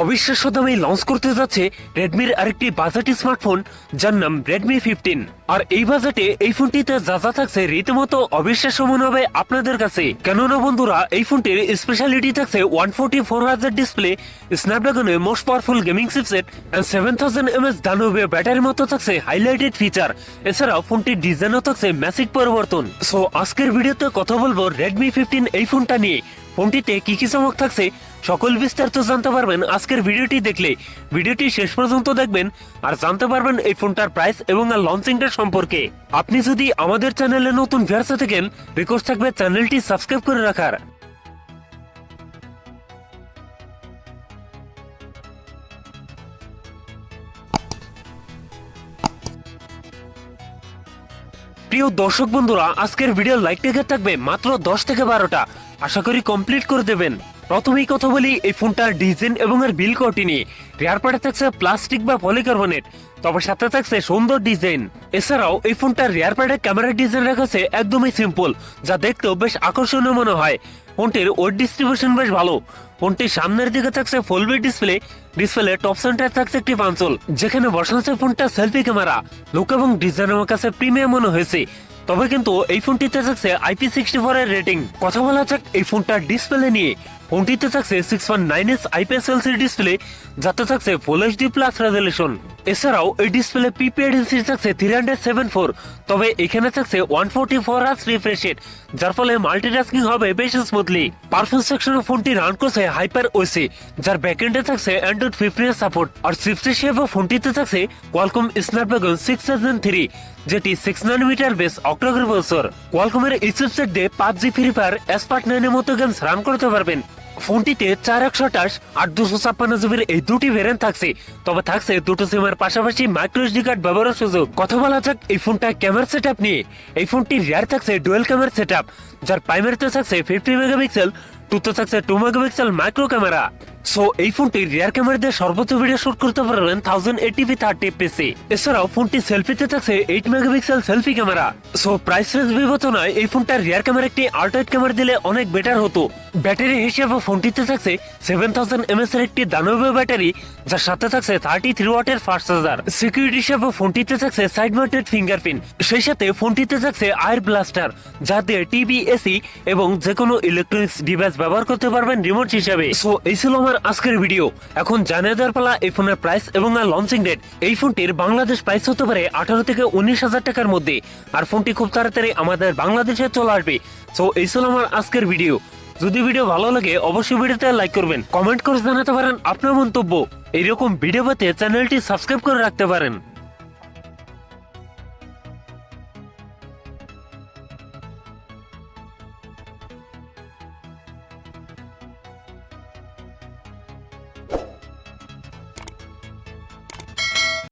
অবিশ্বাস্য দামে লঞ্চ করতে যাচ্ছে রেডমির আরেকটি বাজেট স্মার্টফোন যার নাম রেডমি ফিফটিন আর এই বাজেটে এই ফোনটিতে যা যা থাকছে রীতিমতো অবিশ্বাস্য মনে হবে আপনাদের কাছে। কেননা বন্ধুরা, এই ফোনটির স্পেশালিটি থাকছে ওয়ান ফোর্টি ফোর হাজার display স্ন্যাপড্রাগনের most powerful gaming chipset and seven thousand M দানবীয় ব্যাটারির মতো থাকছে হাইলাইটেড ফিচার এছাড়াও ফোনটির ডিজাইনও থাকছে ম্যাসিক পরিবর্তন। সো আজকের ভিডিওতে কথা বলব রেডমি ফিফটিন এই ফোনটা নিয়ে। ফোনটিতে কি কি চমক থাকছে সকল বিস্তারিত জানতে পারবেন আজকের ভিডিওটি দেখলে। ভিডিওটি শেষ পর্যন্ত দেখবেন আর জানতে পারবেন এই ফোনটার প্রাইস এবং লঞ্চিংটা সম্পর্কে। আপনি যদি আমাদের চ্যানেলে নতুন ভিউয়ার্স থাকেন রিকোয়েস্ট থাকবে চ্যানেলটি সাবস্ক্রাইব করে রাখার। প্রিয় দর্শক বন্ধুরা, আজকের ভিডিও লাইক টেকে থাকবে মাত্র দশ থেকে বারোটা। আশা করি কমপ্লিট করে দেবেন। প্রথমেই কথা বলি এই ফোনটার ডিজাইন এবং এর বিল কোয়ালিটি নিয়ে। রেয়ার পার্টে থাকছে প্লাস্টিক বা পলিকার্বনেট তবে সাথে থাকছে সুন্দর ডিজাইন। এছাড়াও এই ফোনটার রেয়ার পার্টে ক্যামেরার ডিজাইন রাখাছে একদমই সিম্পল যা দেখতেও বেশ আকর্ষণীয় মনে হয়। ফোনটির ওয়েট ডিস্ট্রিবিউশন বেশ ভালো। ফোনটির সামনের দিকে থাকছে full B display display top centre থাকছে একটি পাঞ্চল। যেখানে বসানো আছে ফোনটা সেলফি ক্যামেরা লুক এবং ডিজাইন আমার কাছে প্রিমিয়াম মনে হয়েছে। তবে কিন্তু এই ফোনটিতে থাকছে আইপি সিক্সটি ফোর এর রেটিং কথা বলা যাক এই ফোনটার ডিসপ্লে নিয়ে। ফোনটিতে থাকছে six one nine S IPS LCD display যাতে থাকছে ফুল এইচডি প্লাস রেজলিউশন এছাড়াও এই ডিসপ্লে পিপিএডিসি থাকছে থ্রি হান্ড্রেড সেভেন ফোর তবে এখানে থাকছে one forty four hertz refresh rate যার ফলে মাল্টিটাস্কিং হবে বেশ স্মুথলি পারফরমেন্স সেকশনে ফোনটি রান করছে হাইপার ওসি যার ব্যাকএন্ডে থাকছে অ্যান্ড্রয়েড ফিফটিন সাপোর্ট আর সিক্সটি শেফ ফোনটিতে থাকছে Qualcomm Snapdragon six thousand three যেটি সিক্স নানোমিটার বেস অক্টোগ্রাফ বছর কোয়ালকমের এই চিপসেট দিয়ে পাবজি ফ্রি ফায়ার এসপার্ট নাইনের মতো গেমস রান করতে পারবেন। ফোনটিতে চার একশো আঠাশ আর দুশো ছাপ্পান্ন জিবির এই দুটি ভেরিয়েন্ট থাকছে। তবে থাকছে দুটো সিমের পাশাপাশি মাইক্রো এসডি কার্ড ব্যবহারের সুযোগ। কথা বলা যাক এই ফোনটা ক্যামেরা সেট আপ নিয়ে। এই ফোনটি রেয়ার থাকছে ডুয়েল ক্যামেরা সেট আপ যার প্রাইমারিতে থাকছে ফিফটি মেগাপিক্সেল টুতে থাকছে two megapixel micro camera so এই ফোনটি রিয়ার ক্যামেরা দিয়ে সর্বোচ্চ ভিডিও শুট করতে পারবেন থাউজেন্ড এইটিপি থার্টি পিসি এছাড়াও ফোনটি সেলফিতে থাকছে eight megapixel selfie camera so price range বিবেচনায় এই ফোনটার রিয়ার ক্যামেরা একটি আল্ট্রাইট ক্যামেরা দিলে অনেক বেটার হতো। ব্যাটারি হিসেবে ফোনটিতে থাকছে সেভেন থাউজেন্ড এমএস এর একটি দানবীয় ব্যাটারি যার সাথে থাকছে থার্টি থ্রি ওয়াটের ফাস্ট চার্জার সিকিউরিটি হিসেবে ফোনটিতে থাকছে সাইড মাউন্টেড ফিঙ্গারপ্রিন্ট সেই সাথে ফোনটিতে থাকছে আয়ার ব্লাস্টার যা দিয়ে টিভি এসি এবং যে কোনো ইলেকট্রনিক্স ডিভাইস ব্যবহার করতে পারবেন রিমোট হিসেবে। সো এই ছিল আমার আজকের ভিডিও এখন জানিয়ে দেওয়ার পালা এই ফোনের প্রাইস এবং আর লঞ্চিং ডেট এই ফোনটির বাংলাদেশ প্রাইস হতে পারে আঠারো থেকে উনিশ হাজার টাকার মধ্যে। আর ফোনটি খুব তাড়াতাড়ি আমাদের বাংলাদেশে চলে আসবে। সো এই ছিল আমার আজকের ভিডিও যদি ভিডিও ভালো লাগে, অবশ্যই ভিডিওতে লাইক করবেন। কমেন্ট করে জানাতে পারেন আপনার মন্তব্য। এইরকম ভিডিও পেতে চ্যানেলটি সাবস্ক্রাইব করে রাখতে পারেন।